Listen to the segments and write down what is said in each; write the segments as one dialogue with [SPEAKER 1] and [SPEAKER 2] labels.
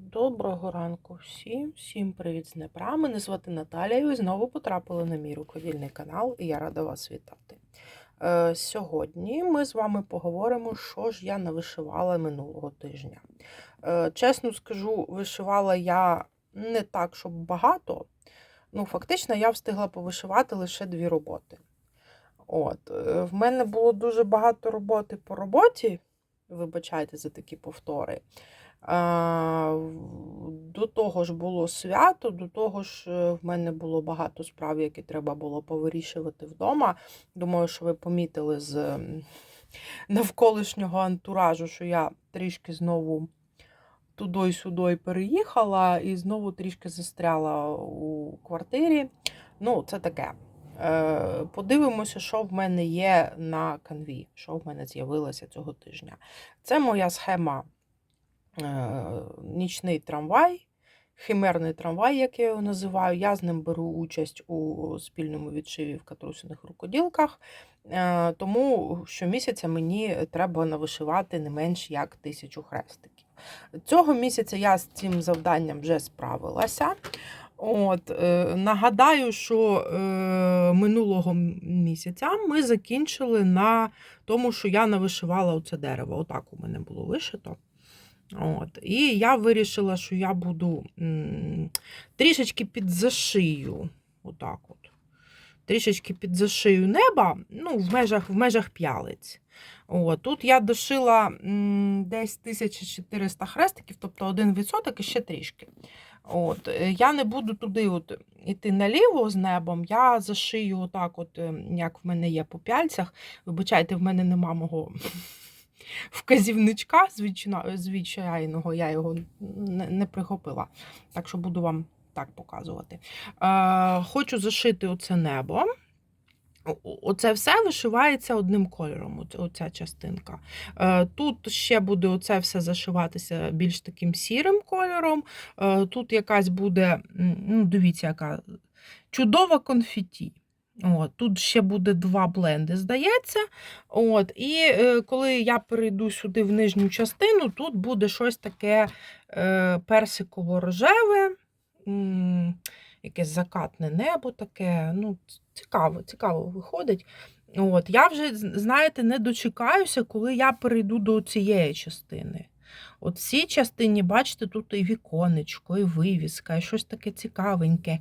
[SPEAKER 1] Доброго ранку всім, всім привіт з Днепра. Мене звати Наталія. і Ви знову потрапили на мій рукодільний канал, і я рада вас вітати. Е, сьогодні ми з вами поговоримо, що ж я навишивала минулого тижня. Е, чесно скажу, вишивала я не так, щоб багато. Ну, фактично, я встигла повишивати лише дві роботи. От, е, в мене було дуже багато роботи по роботі. Вибачайте за такі повтори. До того ж було свято, до того ж е, в мене було багато справ, які треба було повирішувати вдома. Думаю, що ви помітили з навколишнього антуражу, що я трішки знову туди сюди переїхала і знову трішки застряла у квартирі. Ну, це таке. Е, Подивимося, що в мене є на канві, що в мене з'явилося цього тижня. Це моя схема нічний трамвай, химерний трамвай, як я його називаю. Я з ним беру участь у спільному відшиві в катрусиних рукоділках. Е, Тому щомісяця мені треба навишивати не менш як тисячу хрестиків. Цього місяця я з цим завданням вже справилася. От, е, нагадаю, що е, минулого місяця ми закінчили на тому, що я навишивала оце дерево. Отак у мене було вишито. От. І я вирішила, що я буду м, трішечки підзашию. Отак от. Трішечки підзашию неба, ну, в межах, в межах п'ялиць. От. Тут я дошила м, десь 1400 хрестиків, тобто 1% і ще трішки. От. Я не буду туди от іти наліво з небом, я зашию отак, от, як в мене є по пяльцях. Вибачайте, в мене нема мого вказівничка звичайного, я його не, прихопила. Так що буду вам так показувати. Е, хочу зашити оце небо. Оце все вишивається одним кольором, оця частинка. Е, Тут ще буде оце все зашиватися більш таким сірим кольором. Е, Тут якась буде, ну, дивіться, яка чудова конфеті. От, тут ще буде два бленди, здається. От, і е, коли я перейду сюди в нижню частину, тут буде щось таке е, персиково-рожеве, якесь закатне небо таке. Ну, цікаво, цікаво виходить. От, я вже, знаєте, не дочекаюся, коли я перейду до цієї частини. От в цій частині, бачите, тут і віконечко, і вивіска, і щось таке цікавеньке.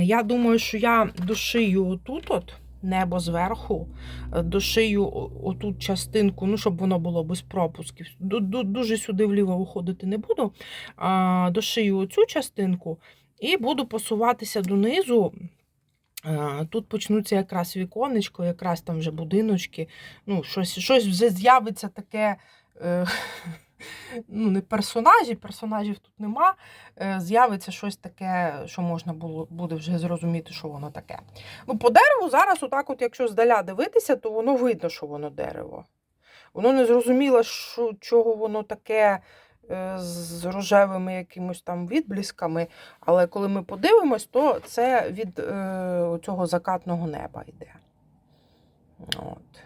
[SPEAKER 1] Я думаю, що я дошию отут от небо зверху, е, дошию отут частинку, ну, щоб воно було без пропусків. Ду- ду- Дуже сюди вліво виходити не буду. Дошию оцю частинку і буду посуватися донизу. Тут почнуться якраз віконечко, якраз там вже будиночки. Ну, щось, щось вже з'явиться таке. Е, ну, не персонажі, персонажів тут нема. Е, з'явиться щось таке, що можна було, буде вже зрозуміти, що воно таке. Ну, по дереву зараз, отак, от, якщо здаля дивитися, то воно видно, що воно дерево. Воно не зрозуміло, що, чого воно таке е, з рожевими якимось там відблисками. Але коли ми подивимось, то це від е, цього закатного неба йде. От.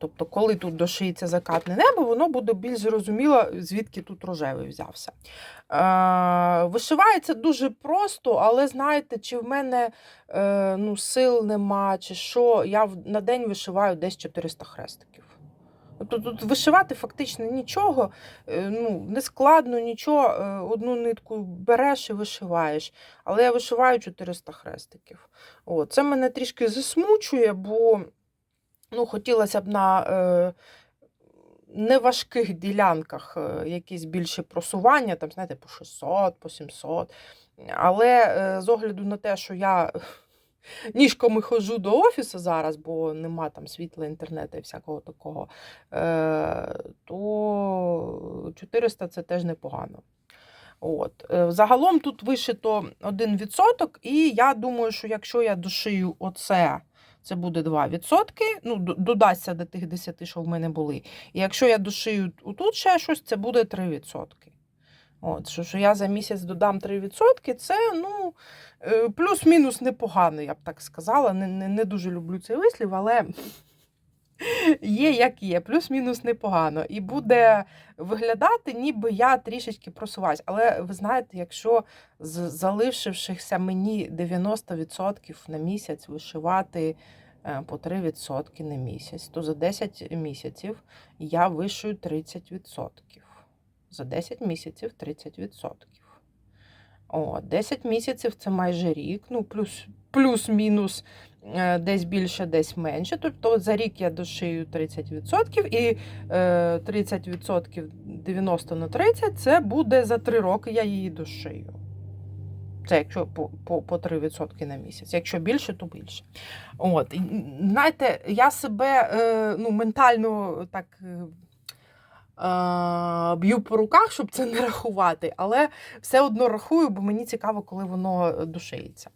[SPEAKER 1] Тобто, коли тут дошиється закатне небо, воно буде більш зрозуміло, звідки тут рожевий взявся. Е, вишивається дуже просто, але знаєте, чи в мене е, ну, сил нема, чи що, я на день вишиваю десь 400 хрестиків. Тут, тут вишивати фактично нічого, е, ну, не складно, нічого, е, одну нитку береш і вишиваєш. Але я вишиваю 400 хрестиків. О, це мене трішки засмучує, бо ну, хотілося б на е, неважких ділянках е, якісь більше просування, там, знаєте, по 600, по 700. Але е, з огляду на те, що я ніжками ходжу до офісу зараз, бо нема там світла, інтернету і всякого такого, е, то 400 це теж непогано. От. е, Загалом тут вишито 1%, і я думаю, що якщо я дошию оце, це буде 2%, ну, додасться до тих 10, що в мене були. І якщо я дошию тут ще щось, це буде 3%. От, що, що я за місяць додам 3%, це ну, е, плюс-мінус непогано, я б так сказала. Не, не, не дуже люблю цей вислів, але є як є, плюс-мінус непогано. І буде виглядати, ніби я трішечки просуваюсь. Але ви знаєте, якщо з залишившихся мені 90% на місяць вишивати е, по 3% на місяць, то за 10 місяців я вишию 30%. За 10 місяців 30%. О, 10 місяців це майже рік, ну плюс, плюс-мінус десь більше, десь менше. Тобто за рік я дошию 30% і е, 30% 90 на 30 це буде за 3 роки я її дошию. Це якщо по, по, по 3% на місяць. Якщо більше, то більше. От, знаєте, я себе е, ну, ментально так. е, е, Б'ю по руках, щоб це не рахувати, але все одно рахую, бо мені цікаво, коли воно душиться.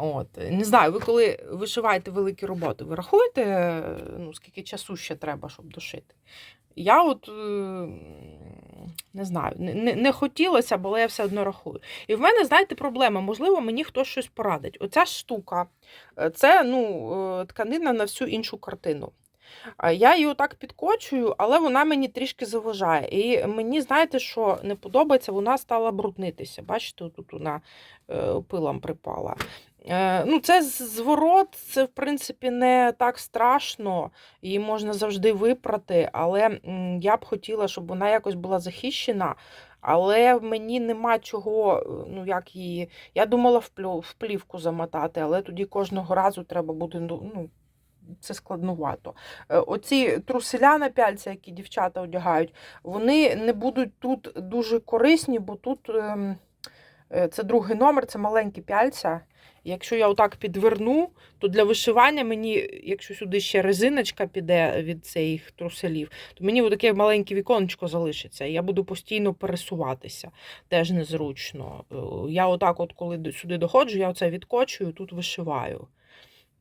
[SPEAKER 1] От. Не знаю, ви коли вишиваєте великі роботи, ви рахуєте, ну, скільки часу ще треба, щоб душити? Я от е, не знаю, не, не, хотілося, але я все одно рахую. І в мене, знаєте, проблема, можливо, мені хтось щось порадить. Оця штука е, це ну, е, тканина на всю іншу картину. Я її отак підкочую, але вона мені трішки заважає. І мені, знаєте, що не подобається, вона стала бруднитися. Бачите, тут вона пилом припала. Е, Ну, Це зворот, це, в принципі, не так страшно, її можна завжди випрати, але я б хотіла, щоб вона якось була захищена. Але мені нема чого, е, ну як її. Я думала в плівку замотати, але тоді кожного разу треба буде ну, ну, це складнувато. Е, Оці труселя на пяльця, які дівчата одягають, вони не будуть тут дуже корисні, бо тут ем, це другий номер, це маленькі пяльця. Якщо я отак підверну, то для вишивання мені, якщо сюди ще резиночка піде від цих труселів, то мені таке маленьке віконечко залишиться, я буду постійно пересуватися. Теж незручно. Е, Я отак, от, коли сюди доходжу, я оце відкочую, тут вишиваю.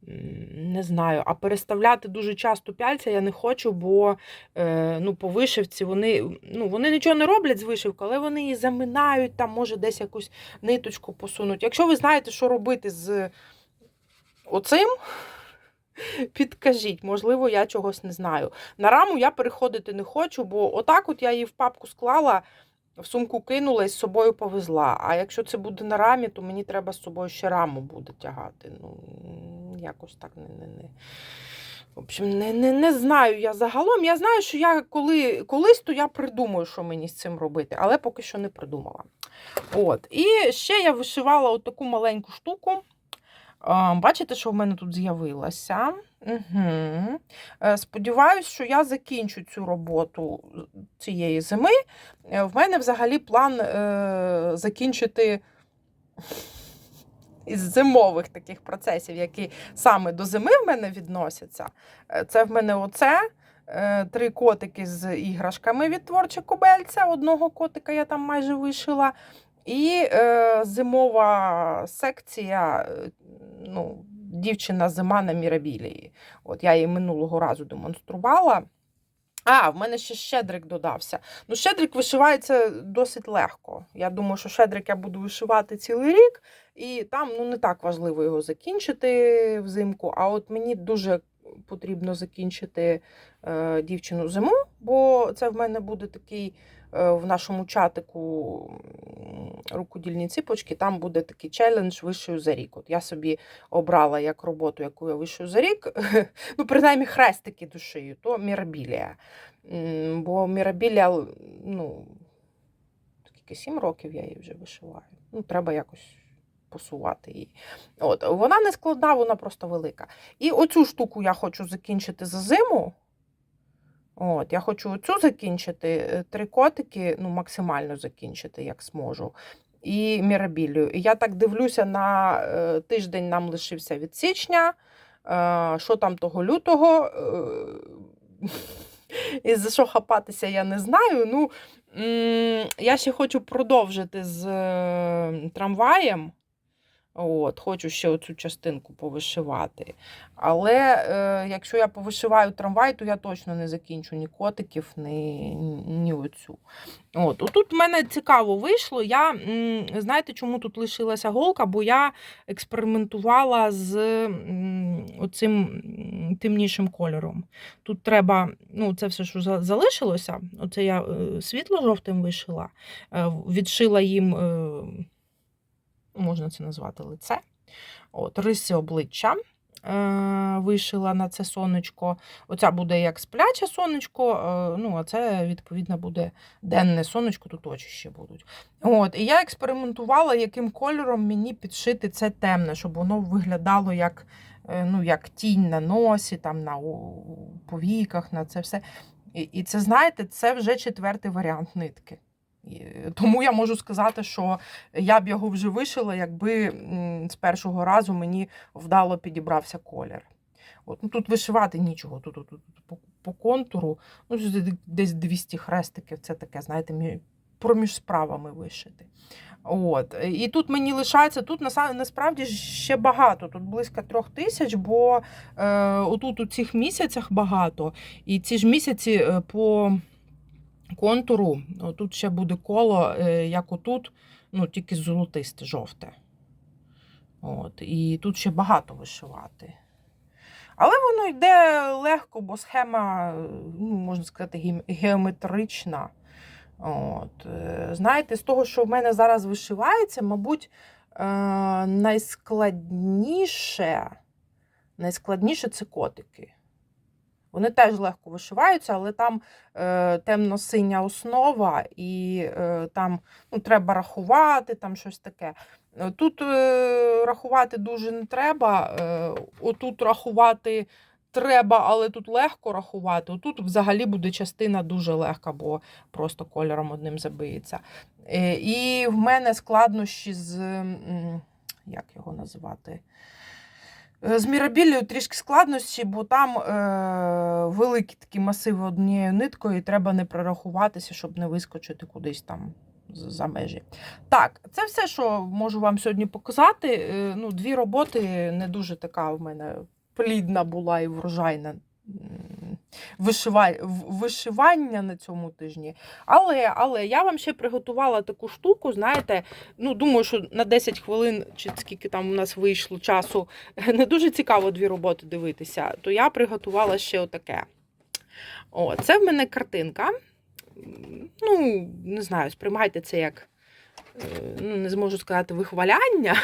[SPEAKER 1] Не знаю, а переставляти дуже часто пяльця я не хочу, бо е, ну, по вишивці вони, ну, вони нічого не роблять з вишивкою, але вони її заминають, там може десь якусь ниточку посунуть. Якщо ви знаєте, що робити з оцим, підкажіть, можливо, я чогось не знаю. На раму я переходити не хочу, бо отак от я її в папку склала, в сумку кинула і з собою повезла. А якщо це буде на рамі, то мені треба з собою ще раму буде тягати. Ну, якось так не. не, не. В общем, не, не, не знаю я загалом. Я знаю, що я коли, колись то я придумаю, що мені з цим робити, але поки що не придумала. От. І ще я вишивала отаку маленьку штуку. Бачите, що в мене тут з'явилося. Угу. Сподіваюсь, що я закінчу цю роботу цієї зими. Е, В мене взагалі план е, закінчити із зимових таких процесів, які саме до зими в мене відносяться. Е, Це в мене оце. Три котики з іграшками від творче кобельця. Одного котика я там майже вишила. І е, зимова секція, е, ну, дівчина зима на Мірабілії. От я її минулого разу демонструвала. А, в мене ще щедрик додався. Ну, щедрик вишивається досить легко. Я думаю, що щедрик я буду вишивати цілий рік, і там ну, не так важливо його закінчити взимку. А от мені дуже потрібно закінчити е, дівчину зиму, бо це в мене буде такий в нашому чатику рукодільні ціпочки, там буде такий челендж вишию за рік. От я собі обрала як роботу, яку я вишию за рік. Ну, принаймні, хрестики душею, то мірабілія. Бо мірабілія, ну, скільки сім років я її вже вишиваю. Ну, треба якось посувати її. От, вона не складна, вона просто велика. І оцю штуку я хочу закінчити за зиму. От, я хочу оцю закінчити, е, три котики, ну, максимально закінчити, як зможу. І мірабілію. І я так дивлюся, на е, тиждень нам лишився від січня. Е, що там того лютого? І за що хапатися, я не знаю. Ну, я ще хочу продовжити з трамваєм. От, Хочу ще оцю частинку повишивати. Але е, якщо я повишиваю трамвай, то я точно не закінчу ні котиків, ні, ні оцю. От, Отут в мене цікаво вийшло. Я, Знаєте, чому тут лишилася голка? Бо я експериментувала з оцим темнішим кольором. Тут треба, ну, це все, що залишилося, оце я е, світло-жовтим вишила, е, відшила їм. Можна це назвати лице. От, риси обличчя е, вишила на це сонечко. Оця буде як спляче сонечко, е, ну, а це, відповідно, буде денне сонечко, тут очі ще будуть. От, і я експериментувала, яким кольором мені підшити це темне, щоб воно виглядало як, е, ну, як тінь на носі, там, на повіках, на це все. І, і це, знаєте, це вже четвертий варіант нитки. Тому я можу сказати, що я б його вже вишила, якби з першого разу мені вдало підібрався колір. От, ну, тут вишивати нічого. Тут, тут, тут по, по контуру ну, десь 200 хрестиків, це таке, знаєте, проміж справами вишити. От. І тут мені лишається, тут насправді ще багато, тут близько трьох тисяч, бо е, отут у цих місяцях багато. І ці ж місяці е, по контуру, тут ще буде коло, е, як отут, ну, тільки золотисте, жовте. От, і тут ще багато вишивати. Але воно йде легко, бо схема, ну, можна сказати, геометрична. От. е, Знаєте, з того, що в мене зараз вишивається, мабуть, е, найскладніше, найскладніше це котики. Вони теж легко вишиваються, але там е, темно-синя основа, і е, там ну, треба рахувати, там щось таке. Тут е, рахувати дуже не треба. Е, отут рахувати треба, але тут легко рахувати. Отут взагалі буде частина дуже легка, бо просто кольором одним забиється. Е, і в мене складнощі з. Як його називати? Е, З мірабіллею трішки складності, бо там е, великі такі масиви однією ниткою, і треба не прорахуватися, щоб не вискочити кудись там за межі. Так, це все, що можу вам сьогодні показати. Е, ну, дві роботи не дуже така в мене плідна була і врожайна. Вишивання на цьому тижні. Але, але я вам ще приготувала таку штуку, знаєте, ну думаю, що на 10 хвилин, чи скільки там у нас вийшло часу, не дуже цікаво дві роботи дивитися, то я приготувала ще отаке. О, це в мене картинка. Ну, не знаю, сприймайте це як, не зможу сказати, вихваляння.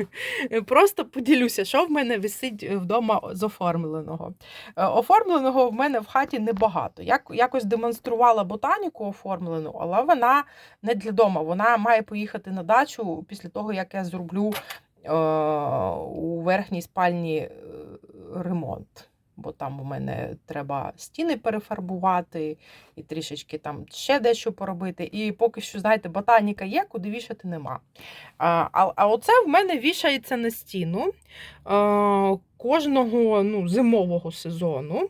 [SPEAKER 1] Просто поділюся, що в мене висить вдома з оформленого. Е, Оформленого в мене в хаті небагато. Я якось демонструвала ботаніку оформлену, але вона не для дому. Вона має поїхати на дачу після того, як я зроблю е, у верхній спальні е, ремонт. Бо там у мене треба стіни перефарбувати і трішечки там ще дещо поробити. І поки що, знаєте, ботаніка є, куди вішати нема. А, а, а оце в мене вішається на стіну е, кожного ну, зимового сезону.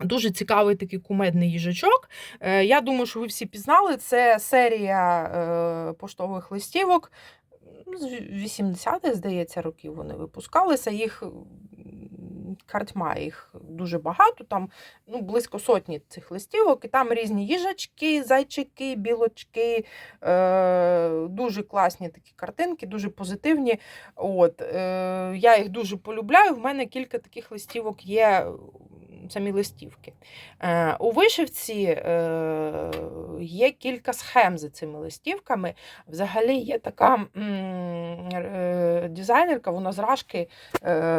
[SPEAKER 1] Дуже цікавий такий кумедний їжачок. Е, Я думаю, що ви всі пізнали. Це серія е, поштових листівок. З 80-х, здається, років вони випускалися. Їх картьма, їх дуже багато, там ну, близько сотні цих листівок, і там різні їжачки, зайчики, білочки. Е, дуже класні такі картинки, дуже позитивні. От, е, я їх дуже полюбляю. В мене кілька таких листівок є, самі листівки. Е, у вишивці е, є кілька схем за цими листівками. Взагалі є така е, дизайнерка, вона з Рашки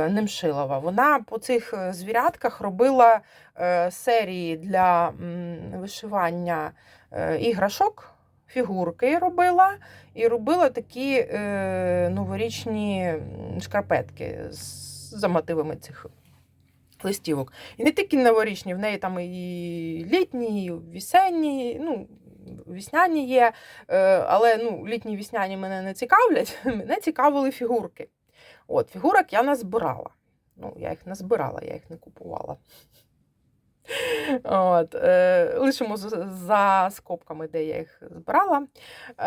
[SPEAKER 1] Немшилова. Вона по цих звірятках робила серії для вишивання іграшок. Фігурки робила і робила такі е, новорічні шкарпетки з, за мотивами цих листівок. І не тільки новорічні, в неї там і літні, і весенні, ну, вісняні є, е, але ну, літні вісняні мене не цікавлять, мене цікавили фігурки. От, фігурок я назбирала. Ну, я їх назбирала, я їх не купувала. От, е, лишимо за скобками, де я їх збирала. Е,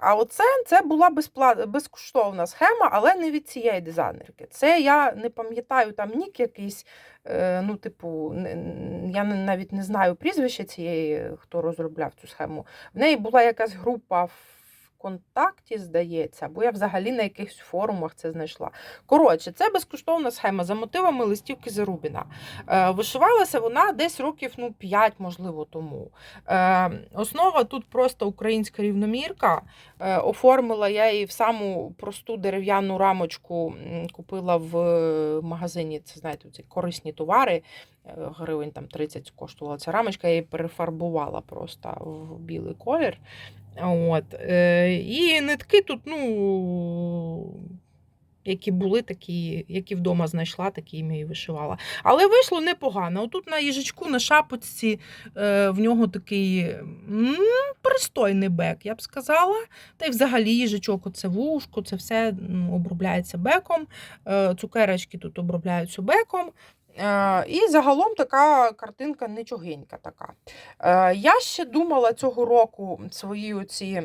[SPEAKER 1] а оце це була безпла... безкоштовна схема, але не від цієї дизайнерки. Це я не пам'ятаю там нік якийсь. Е, ну, типу, я навіть не знаю прізвища цієї, хто розробляв цю схему. В неї була якась група в контакті, здається, бо я взагалі на якихось форумах це знайшла. Коротше, це безкоштовна схема за мотивами листівки Зарубіна. Е, вишивалася вона десь років ну, 5, можливо, тому. Е, основа тут просто українська рівномірка. Е, оформила я її в саму просту дерев'яну рамочку, купила в е, магазині, це знаєте, ці корисні товари. е, Гривень там 30 коштувала ця рамочка, я її перефарбувала просто в білий колір. От. Е, і нитки тут, ну, які були, такі, які вдома знайшла, такі ми і вишивала. Але вийшло непогано. Отут на їжачку, на шапочці, е, в нього такий пристойний бек, я б сказала. Та й взагалі їжачок, оце вушко, це все обробляється беком. Е, цукерочки тут обробляються беком. Е, І загалом така картинка нічогенька така. Е, Я ще думала цього року свої оці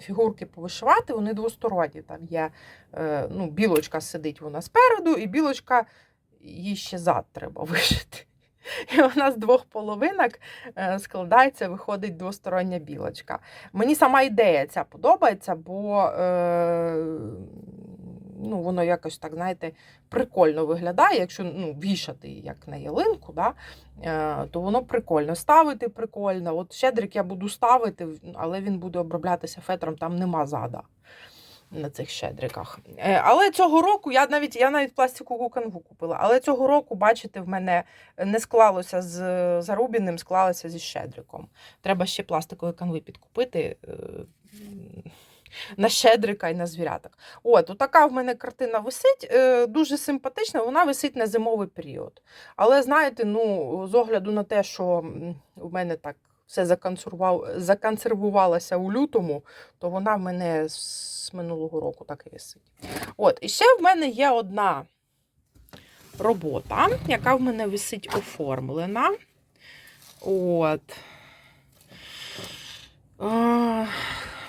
[SPEAKER 1] фігурки повишивати, вони двосторонні. Там є е, ну, білочка сидить вона спереду, і білочка їй ще зад треба вишити. І вона з двох половинок складається, виходить двостороння білочка. Мені сама ідея ця подобається, бо е, ну, воно якось так, знаєте, прикольно виглядає, якщо ну, вішати як на ялинку, да, е, то воно прикольно. Ставити прикольно. От щедрик я буду ставити, але він буде оброблятися фетром, там нема зада. На цих щедриках. Е, Але цього року я навіть я навіть пластикову канву купила. Але цього року, бачите, в мене не склалося з зарубіним, склалося зі щедриком. Треба ще пластикової канви підкупити е, на щедрика і на звіряток. От, така в мене картина висить, е, дуже симпатична, вона висить на зимовий період. Але знаєте, ну, з огляду на те, що у мене так все законсервував, законсервувалося у лютому, то вона в мене з минулого року так і висить. От, і ще в мене є одна робота, яка в мене висить оформлена. От.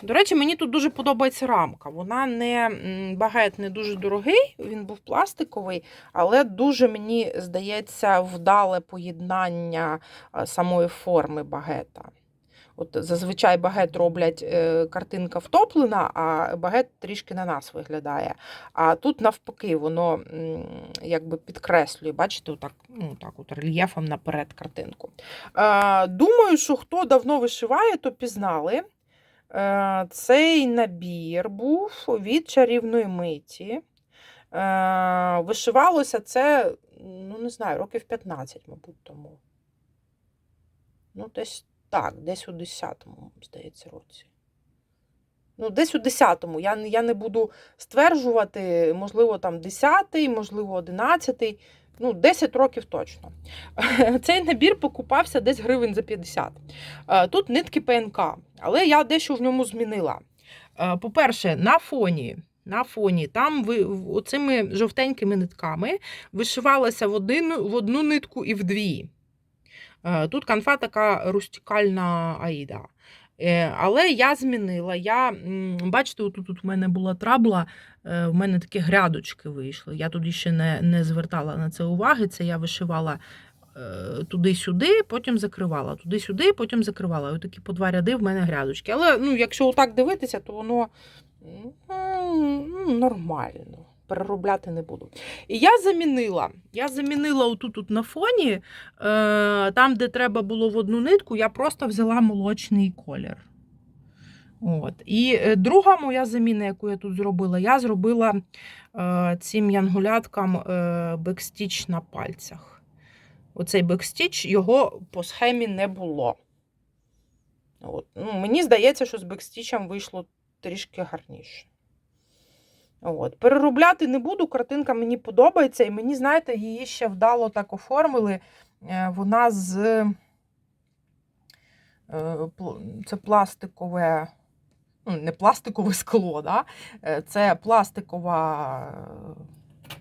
[SPEAKER 1] До речі, мені тут дуже подобається рамка. Вона не багет не дуже дорогий, він був пластиковий, але дуже мені здається вдале поєднання е, самої форми багета. От зазвичай багет роблять е, картинка втоплена, а багет трішки на нас виглядає. А тут навпаки, воно якби підкреслює, бачите, отак, ну, так от рельєфом наперед картинку. Е, думаю, що хто давно вишиває, то пізнали. Е, Цей набір був від чарівної миті. Е, Вишивалося це, ну не знаю, років 15, мабуть, тому. Ну, десь так, десь у 10-му, здається, році. Ну, десь у 10-му. Я, я не буду стверджувати, можливо, там 10-й, можливо, 11-й. Ну, 10 років точно. Цей набір покупався десь гривень за 50. Е, Тут нитки ПНК, але я дещо в ньому змінила. Е, По-перше, на фоні. На фоні там ви оцими жовтенькими нитками вишивалася в, один, в одну нитку і в дві. Е, Тут канфа така рустикальна аїда. Але я змінила. Я, бачите, тут, у мене була трабла, в мене такі грядочки вийшли. Я тоді ще не, не звертала на це уваги. Це я вишивала е, туди-сюди, потім закривала, туди-сюди, потім закривала. Ось такі по два ряди в мене грядочки. Але ну, якщо отак дивитися, то воно ну, нормально. Переробляти не буду. І я замінила. Я замінила отут тут на фоні, е, там, де треба було в одну нитку, я просто взяла молочний колір. От. І е, друга моя заміна, яку я тут зробила, я зробила е, цим янгуляткам е, бекстіч на пальцях. Оцей бекстіч, його по схемі не було. От. Ну, мені здається, що з бекстічем вийшло трішки гарніше. От. Переробляти не буду, картинка мені подобається, і мені, знаєте, її ще вдало так оформили. Е, Вона з е, це пластикове, не пластикове скло, да? Е, це пластикова е,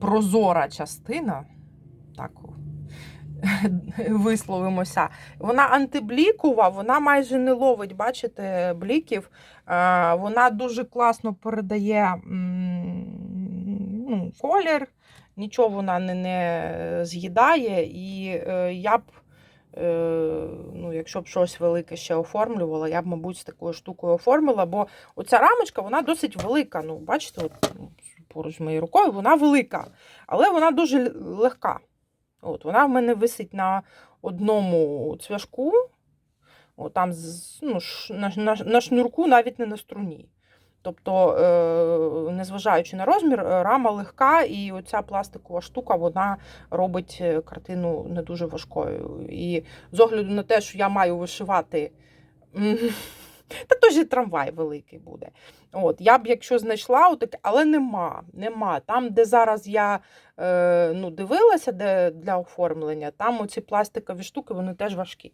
[SPEAKER 1] прозора частина. Так, висловимося. Вона антиблікова, вона майже не ловить, бачите, бліків. Е, Вона дуже класно передає ну, колір, нічого вона не, не з'їдає. І я б, ну, якщо б щось велике ще оформлювала, я б, мабуть, з такою штукою оформила, бо оця рамочка вона досить велика. Ну, бачите, от, ну, поруч з моєю рукою, вона велика, але вона дуже легка. От, вона в мене висить на одному цвяшку, от, там ну, на, на, на шнурку, навіть не на струні. Тобто, е, незважаючи на розмір, е, рама легка, і оця пластикова штука вона робить е, картину не дуже важкою. І з огляду на те, що я маю вишивати. Та той же трамвай великий буде. От, я б, якщо знайшла, отаке, але нема. нема. Там, де зараз я е, ну, дивилася, де для оформлення, там оці пластикові штуки вони теж важкі.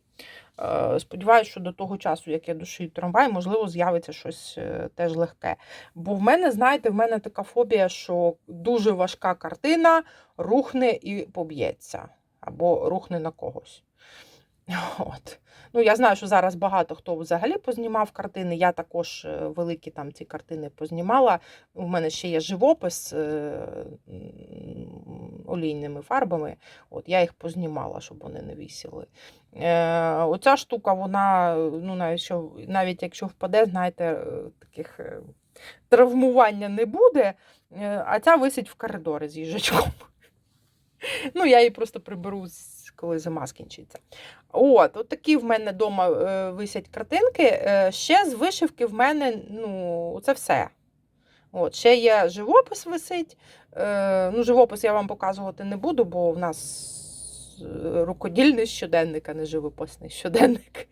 [SPEAKER 1] Е, сподіваюся, що до того часу, як я дошию трамвай, можливо, з'явиться щось е, теж легке. Бо в мене, знаєте, в мене така фобія, що дуже важка картина рухне і поб'ється, або рухне на когось. От. Ну, я знаю, що зараз багато хто взагалі познімав картини. Я також е, великі там ці картини познімала. У мене ще є живопис е, олійними фарбами. От, я їх познімала, щоб вони не вісіли. Е, оця штука, вона, ну, навіть, що, навіть якщо впаде, знаєте, е, таких травмування не буде, а ця висить в коридорі з їжачком. Ну, я її просто приберу, з- коли зима скінчиться. От, от такі в мене вдома е, висять картинки. Е, ще з вишивки в мене, ну, це все. От, ще є живопис висить. Е, ну, живопис я вам показувати не буду, бо в нас рукодільний щоденник, а не живописний щоденник.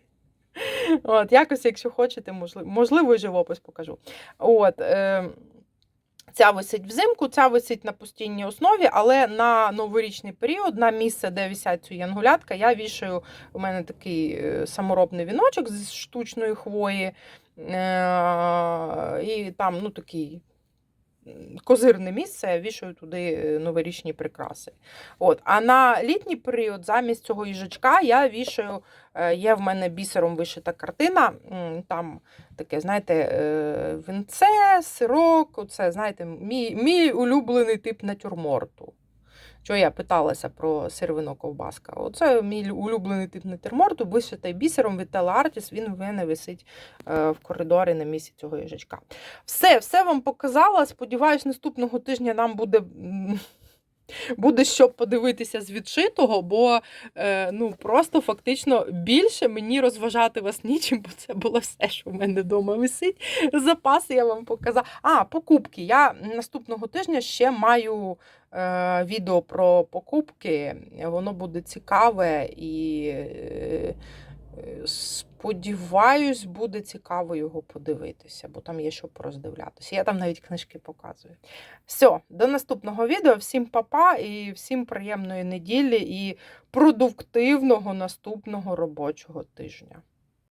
[SPEAKER 1] От, якось, якщо хочете, можливо, можливо, і живопис покажу. От, е, Ця висить взимку, ця висить на постійній основі, але на новорічний період, на місце, де висять цю янгулятка, я вішаю. У мене такий е, саморобний віночок з штучної хвої. Е, І там ну, такий козирне місце, я вішаю туди е, новорічні прикраси. От. А на літній період, замість цього їжачка, я вішаю, е, є в мене бісером вишита картина. Там таке, знаєте, е, вінце, сирок, оце, знаєте, мій, мій улюблений тип натюрморту. Що я питалася про сирвино ковбаска. Оце мій улюблений тип натюрморту, вишитий бісером від Тела Артіс, він в мене висить е, в коридорі на місці цього їжачка. Все, все вам показала. Сподіваюсь, наступного тижня нам буде. Буде що подивитися з відшитого, бо е, ну просто фактично більше мені розважати вас нічим, бо це було все, що в мене вдома висить. Запаси я вам показала. А, покупки. Я наступного тижня ще маю е, відео про покупки. Воно буде цікаве і е, сподіваюсь, буде цікаво його подивитися, бо там є що пороздивлятися. Я там навіть книжки показую. Все, до наступного відео. Всім папа і всім приємної неділі і продуктивного наступного робочого тижня.